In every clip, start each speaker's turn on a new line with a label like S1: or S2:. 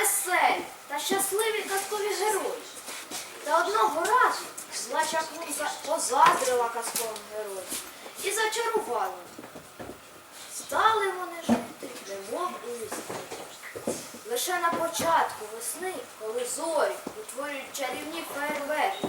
S1: веселі та щасливі казкові герої. Та одного разу зла чаклунка позаздрила казковим героям і зачарувала. Стали вони жити, немов у лісі. Лише на початку весни, коли зорі утворюють чарівні фейерверки,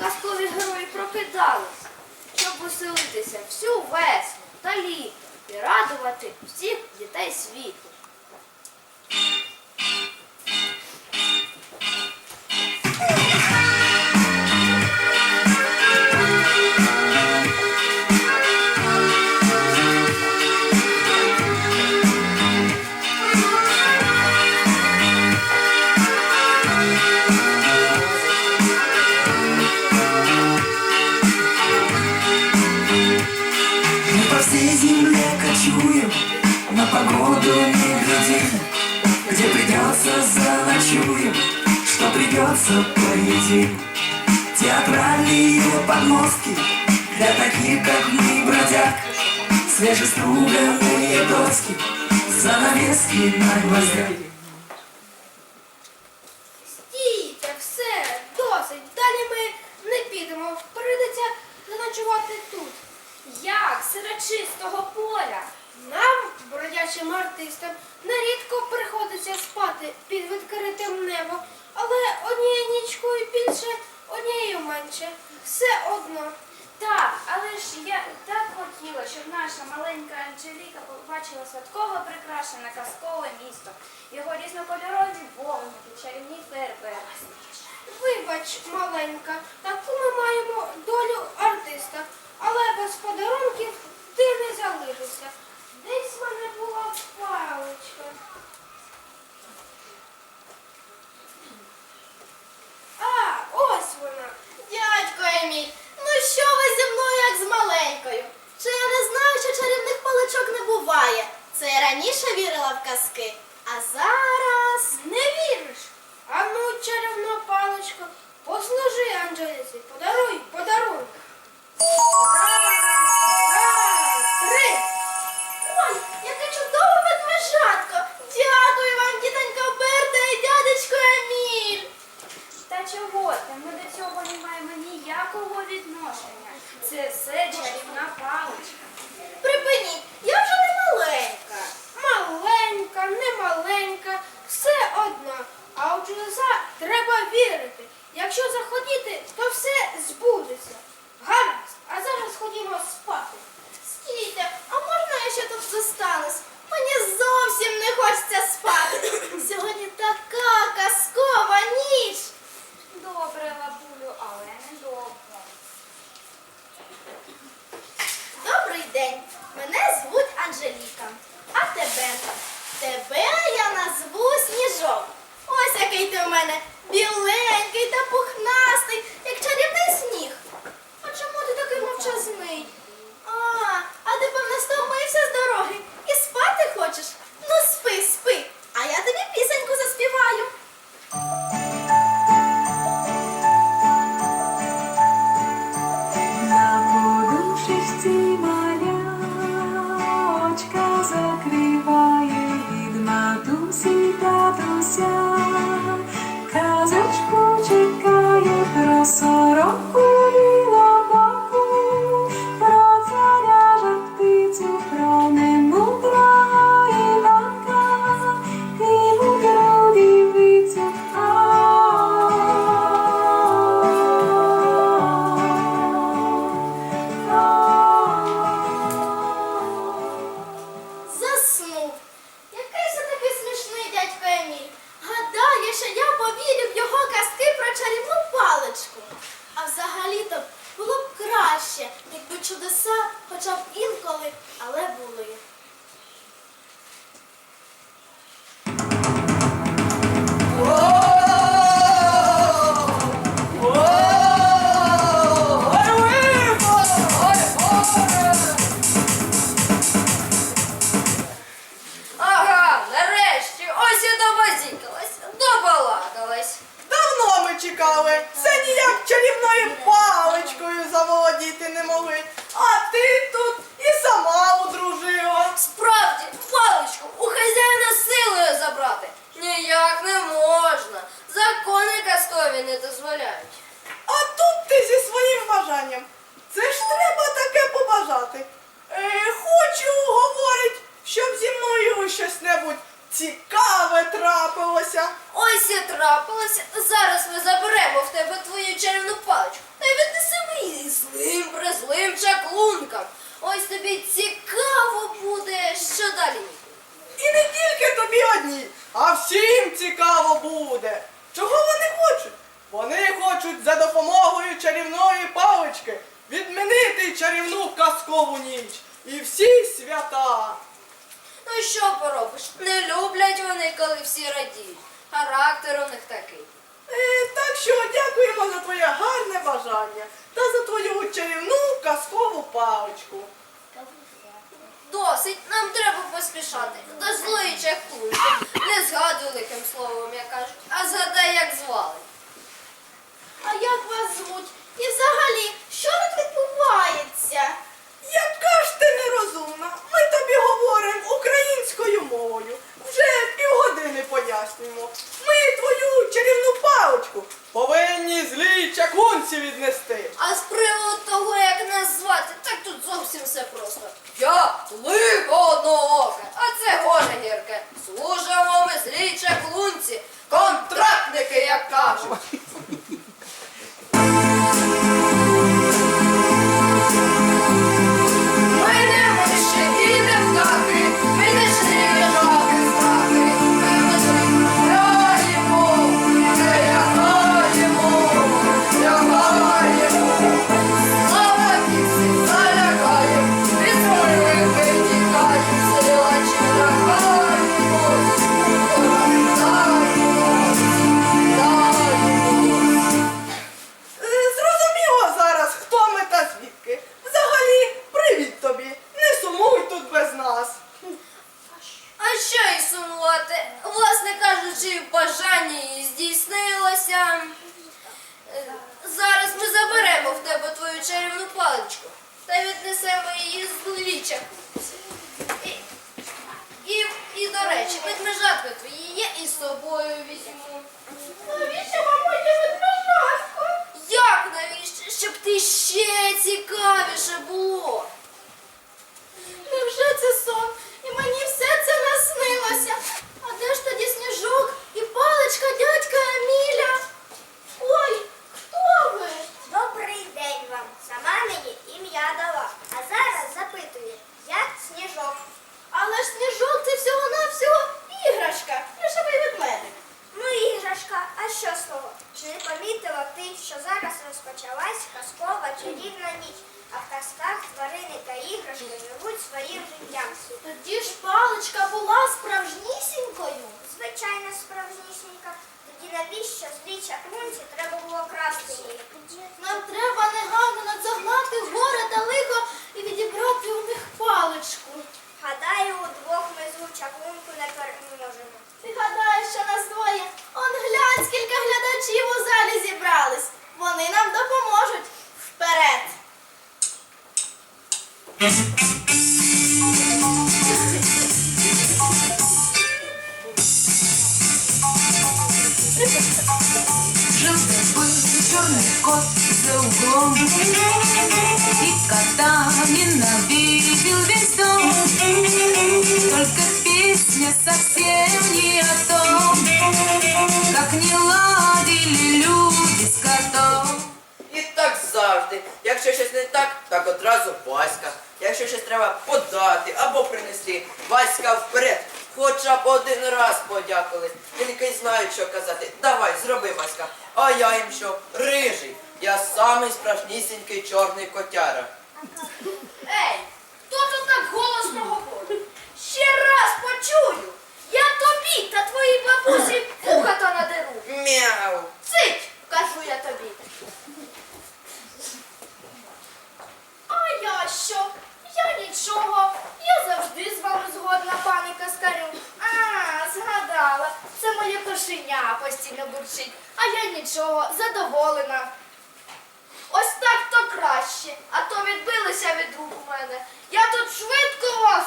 S1: казкові герої прокидалися, щоб веселитися всю весну та літо і радувати всіх дітей світу.
S2: Погоду не глядим. Где придется заночуем, что придется поедим. Театральные подмостки для таких, как мы, бродяг. Свежеструганные доски, занавески на гвоздях.
S3: Я так хотіла, щоб наша маленька Анжеліка побачила святково прикрашене казкове місто, його різнокольорові вогники, чарівні фейерверки.
S4: Вибач, маленька, таку ми маємо долю артиста, але без подарунків ти не залишишся. Десь в мене була паличка. А, ось вона.
S5: Дядько Еміль, ну що ви зі мною як з? Чи я не знаю, що чарівних паличок не буває? Це я раніше вірила в казки, а зараз.
S4: Не віриш? А ну, чарівна паличко, послужи Анжеліці, подаруй подаруй. Раз, два, три.
S6: Свята.
S5: Ну що поробиш? Не люблять вони, коли всі радіють. Характер у них такий.
S6: Е, так що дякуємо за твоє гарне бажання та за твою чарівну казкову паличку.
S5: Досить, нам треба поспішати. До злої чаклунки. Не згадуй лихим словом, як кажуть, а згадай, як звали.
S4: А як вас звуть? І взагалі, що тут відбувається?
S6: Яка ж ти нерозумна? Ми тобі говоримо українською мовою. Вже півгодини пояснюємо. Ми твою чарівну паличку повинні злій чаклунці віднести.
S5: А з приводу того, як нас звати, так тут зовсім все просто. Я лихо однооке, а це горе гірке. Служимо тебе чарівну паличку та віднесемо її з ліча. І, і, і, до речі, ведмежатка твої є і з собою візьму.
S4: Навіщо вам моє ведмежатко?
S5: Як навіщо? Щоб ти ще цікавіше було.
S4: Невже це сон? І мені все це наснилося. А де ж тоді сніжок і паличка дядька Еміля? Ой, хто ви?
S7: Добрий день вам. Сама мені ім'я дала. А зараз запитує, як сніжок.
S4: Але ж сніжок це всього-навсього іграшка, плюшевий ведмедик.
S7: Ну, іграшка, а що з того? Чи не помітила ти, що зараз розпочалась казкова чарівна ніч, а в казках тварини та іграшки живуть своїм життям.
S4: Тоді ж паличка була справжнісінькою.
S7: Звичайно, справжнісінька. Тоді навіщо злій чаклунці треба було красти її?
S4: Нам треба негайно надзогнати горе та лихо і відібрати у них паличку.
S7: Гадаю, удвох ми злу чаклунку не переможемо.
S4: Ти гадаєш, що нас двоє? Он глянь, скільки глядачів у залі зібрались. Вони нам допоможуть. Вперед!
S2: Жил-был черный кот за углом И кота ненавидел
S8: завжди. Якщо щось не так, так одразу Васька. Якщо щось треба подати або принести, Васька вперед. Хоча б один раз подякували. Тільки й знають, що казати. Давай, зроби, Васька. А я їм що? Рижий. Я самий справжнісінький чорний котяра.
S1: Ей, хто тут так голосно говорить? Ще раз почую. Я тобі та твоїй бабусі вуха надеру.
S8: Мяу.
S1: Цить, кажу я тобі.
S4: А я що? Я нічого. Я завжди з вами згодна, пані Каскарю.
S1: А, згадала. Це моє кошеня постійно бурчить. А я нічого, задоволена. Ось так то краще, а то відбилися від рук у мене. Я тут швидко вас.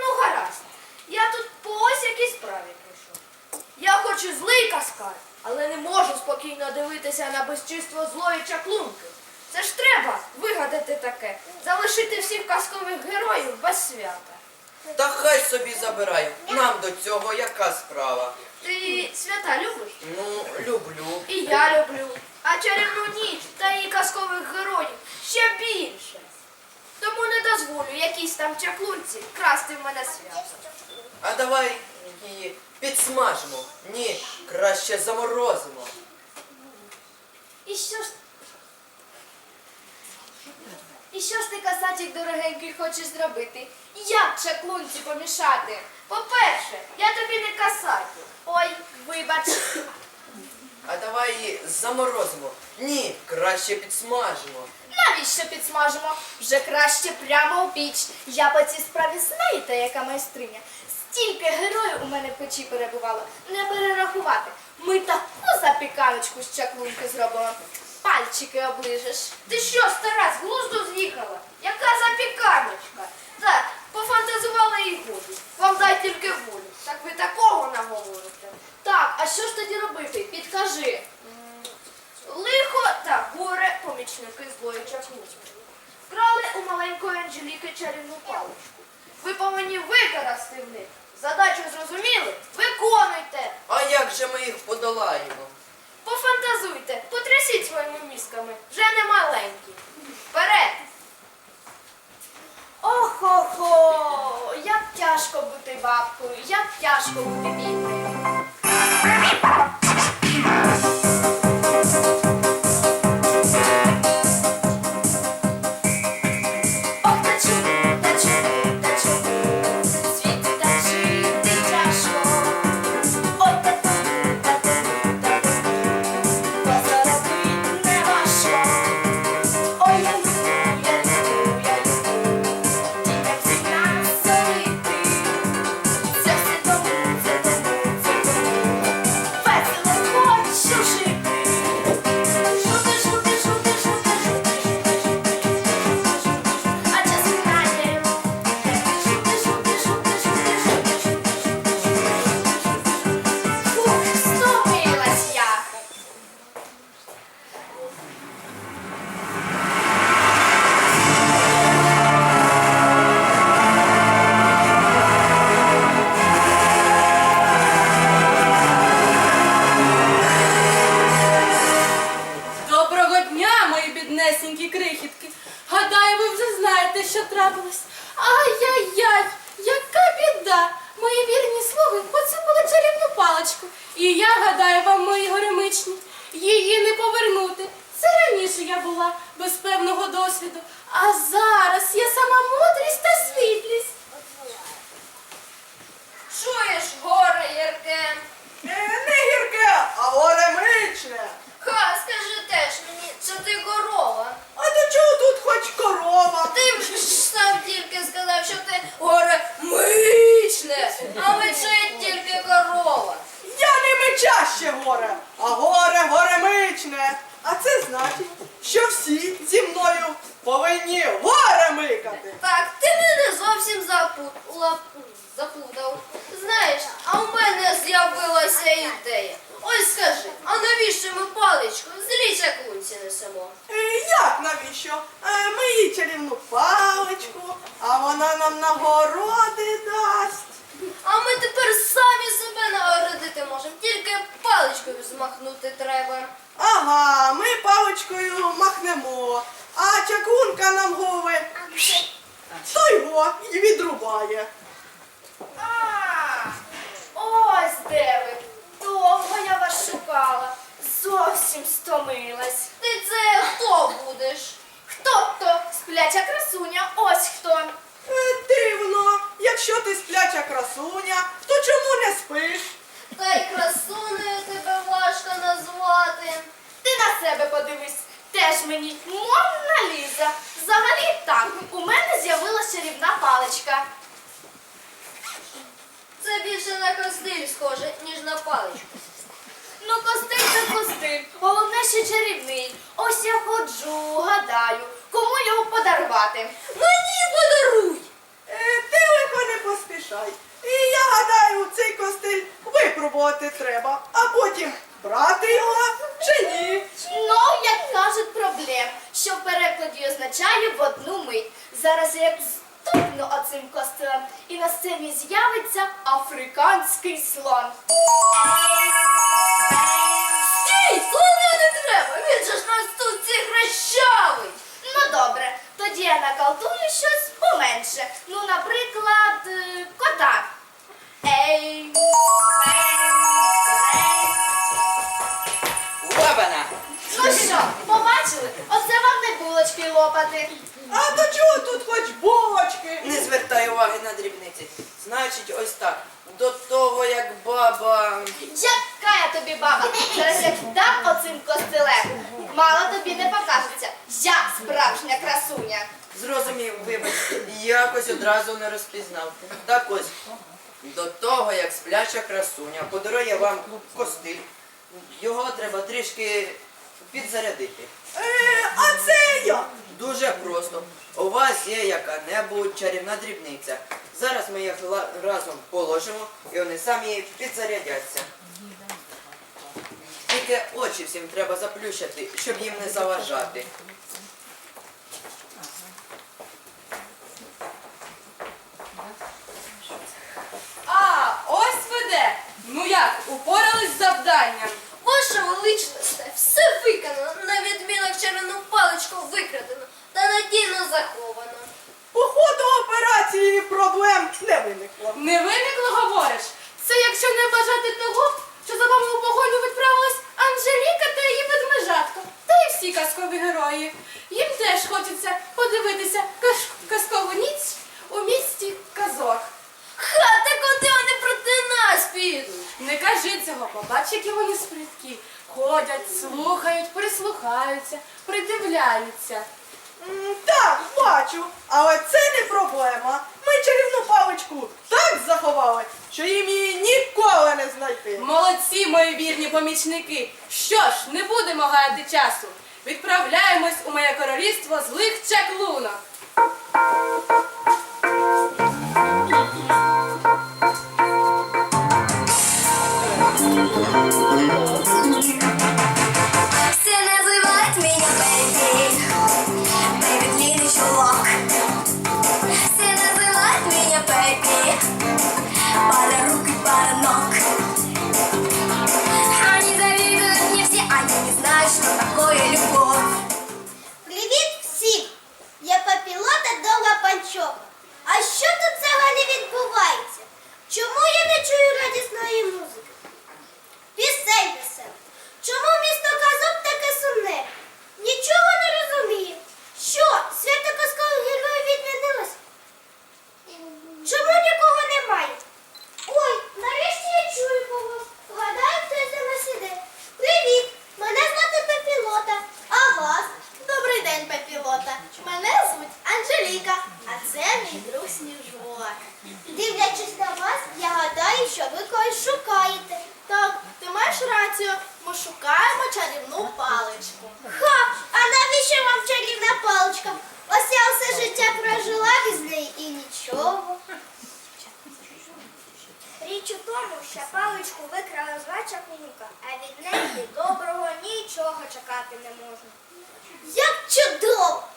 S1: Ну, гаразд. Я тут по ось якій справі прийшов. Я хочу злий каскар, але не можу спокійно дивитися на безчинство злої чаклунки. Це ж треба вигадати таке, залишити всіх казкових героїв без свята.
S8: Та хай собі забирає. Нам до цього яка справа?
S1: Ти свята любиш?
S8: Ну, люблю.
S1: І я люблю. А чарівну ніч та її казкових героїв ще більше. Тому не дозволю якійсь там чаклунці красти в мене свято.
S8: А давай її підсмажимо. Ні, краще заморозимо.
S1: І що ж? І що ж ти, касатик дорогенький, хочеш зробити? Як чаклунці помішати? По-перше, я тобі не касатик. Ой, вибач.
S8: А давай її заморозимо. Ні, краще підсмажимо.
S1: Навіщо підсмажимо? Вже краще прямо у піч. Я по цій справі знаєте, яка майстриня. Стільки героїв у мене в печі перебувало. Не перерахувати. Ми таку запіканочку з чаклунки зробимо. Пальчики оближеш. Ти що, стара, з глузду з'їхала? Яка запіканочка? Так, пофантазувала і годі. Вам дай тільки волю. Так ви такого наговорите. Так, а що ж тоді робити? Підкажи. Лихо та горе помічники злої чаклунки. Вкрали у маленької Анжеліки чарівну паличку. Ви повинні викрасти в них. Задачу зрозуміли? Виконуйте!
S8: А як же ми їх подолаємо?
S9: school. Чарівну. І я гадаю вам, мої горемичні, її не повернути. Це раніше я була без певного досвіду. А зараз я сама мудрість та світлість.
S1: Чуєш, горе Єрке?
S6: Е, не гірке, а горемичне.
S1: Ха, скажи теж мені, що ти корова.
S6: А до чого тут хоч корова?
S1: Ти ж сам тільки сказав, що ти горе мичне, а мечить тільки корова.
S6: Я не мечаще горе, а горе горемичне. А це значить, що всі зі мною повинні горе микати.
S1: Так, ти мене зовсім запутала. запутав. Знаєш, а у мене з'явилася ідея. Ось скажи, а навіщо ми паличку злій чаклунці несемо?
S6: Е, Як навіщо? Е, Ми їй чарівну паличку, а вона нам нагороди дасть.
S1: А ми тепер самі себе нагородити можемо, тільки паличкою змахнути треба.
S6: Ага, ми паличкою махнемо, а чаклунка нам голови то його і відрубає.
S1: А, ось де ви. Довго я вас шукала. Зовсім стомилась. Ти це хто будеш? Хто то? Спляча красуня, ось хто.
S6: Е, Дивно, якщо ти спляча красуня, то чому не спиш?
S1: Та й красунею тебе важко назвати. Ти на себе подивись. Теж мені Монна Ліза. Взагалі так, у мене з'явилася чарівна паличка. Це більше на костиль схоже, ніж на паличку. Ну, костиль це костиль. Головне, що чарівний. Ось я ходжу, гадаю, кому його подарувати. Мені подаруй!
S6: Е, Ти лихо не поспішай. І я гадаю, цей костиль випробувати треба, а потім брати його чи ні.
S1: Ну, як кажуть, проблем, що в перекладі означає в одну мить. Зараз я як
S5: тупну оцим костилем, і на сцені з'явиться африканський слон. Стій, слона не треба, він же ж нас тут всіх. Ну добре, тоді я накалтую щось поменше. Ну, наприклад, е, кота. Ей, що, побачили? Оце вам не булочки лопати.
S6: А до чого тут хоч булочки?
S8: Не звертай уваги на дрібниці. Значить, ось так. До того, як баба.
S5: Яка я тобі баба? Зараз як дам оцим костилем. Мало тобі не покажеться. Я справжня красуня.
S8: Зрозумів, вибач, якось одразу не розпізнав. Так ось, до того, як спляча красуня подарує вам костиль, його треба трішки підзарядити.
S6: Е, а це я.
S8: Дуже просто. У вас є яка-небудь чарівна дрібниця. Зараз ми їх разом положимо і вони самі підзарядяться. Тільки очі всім треба заплющити, щоб їм не заважати.
S9: А, ось ви де. Ну як, упорались з завданням?
S5: Ваша величність, все виконано, на відмінок червону паличку викрадено та надійно заховано.
S6: По ходу операції проблем не виникло.
S9: Не виникло, говориш? Це якщо не бажати того, що за вами у погоню відправилась Анжеліка та її ведмежатка. Та й всі казкові герої. Їм теж хочеться подивитися каш- казкову ніч у місті казок.
S5: Ха, та куди вони проти нас підуть?
S9: Кажи цього, побач, які вони сприткі. Ходять, слухають, прислухаються, придивляються.
S6: М, Так, бачу, але це не проблема. Ми чарівну паличку так заховали, що їм її ніколи не знайти.
S9: Молодці, мої вірні помічники. Що ж, не будемо гаяти часу. Відправляємось у моє королівство злих чаклунок.
S7: Thank you. Зла а від неї доброго нічого чекати не можна. Як чудово!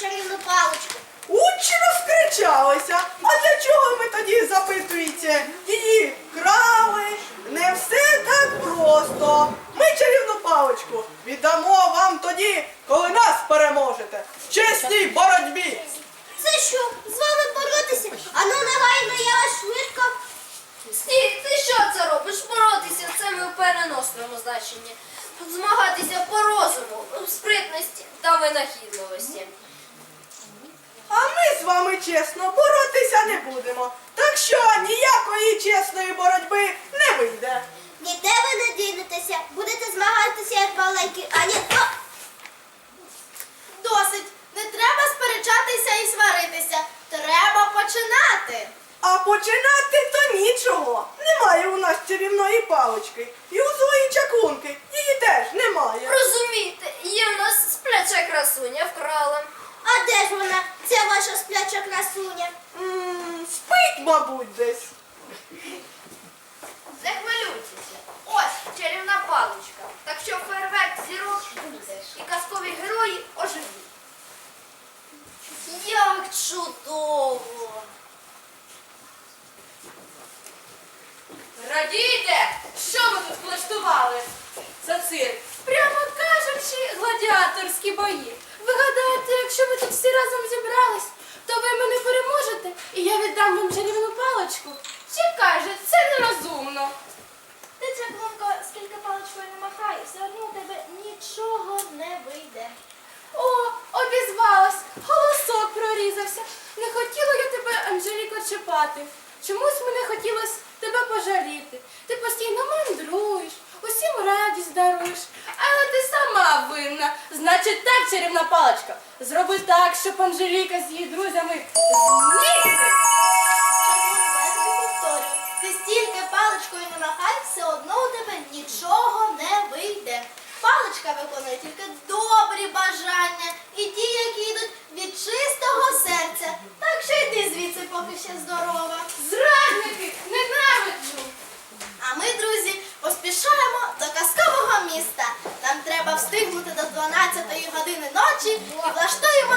S7: чарівну паличку. Учні розкричалися. А для чого ми тоді запитуєте? Її крали.
S4: Не все так просто. Ми чарівну паличку
S6: віддамо вам тоді, коли нас переможете. В
S4: чесній боротьбі. Це що? З вами боротися? А ну негайно я вас швидко.
S6: Стій, ти
S4: що це робиш? Боротися, це
S7: ми в переносному значенні. Змагатися по розуму, спритності
S1: та
S6: винахід ми чесно боротися не будемо. Так що ніякої чесної боротьби не вийде.
S7: Ніде ви не дінетеся, будете змагатися як маленькі, а ні, о,
S4: Досить. Не треба сперечатися і сваритися. Треба починати.
S6: А починати то нічого. Немає у нас чарівної палички. І у злої чаклунки її теж немає.
S1: Розумієте, є в нас спляча красуня вкрала.
S7: а де ж вона, ця ваша спляча красуня?
S6: М, Спить, мабуть, десь.
S1: Не хвилюйтеся. Ось чарівна паличка. Так що фейерверк зірок буде. І казкові герої оживуть.
S4: Як чудово!
S9: Радійте, що ви тут влаштували? За цирк. Прямо кажучи, гладіаторські бої. Ви гадаєте, якщо ви тут всі разом зібрались, то ви мене переможете, і я віддам вам чарівну паличку. Чи каже, це нерозумно.
S4: Ти, чаклунко, скільки паличкою не махай, все одно у тебе нічого не вийде.
S9: О, обізвалась, голосок прорізався. Не хотіла я тебе, Анжеліко, чіпати. Чомусь мене хотілося тебе пожаліти. Ти постійно мандруєш, усім радість даруєш. Але ти сама винна. Значить так, чарівна паличка. Зроби так, щоб Анжеліка з її друзями зникли.
S4: Повторю, ти стільки паличкою не махай, все одно у тебе нічого не вийде. Паличка виконує тільки добрі бажання і ті, які йдуть від чистого серця. Так що йди звідси, поки ще здорова.
S9: Зрадники, ненавиджу.
S4: А ми, друзі, поспішаємо до казкового міста. Нам треба встигнути до 12-ї години ночі і влаштуємо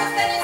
S4: Gracias.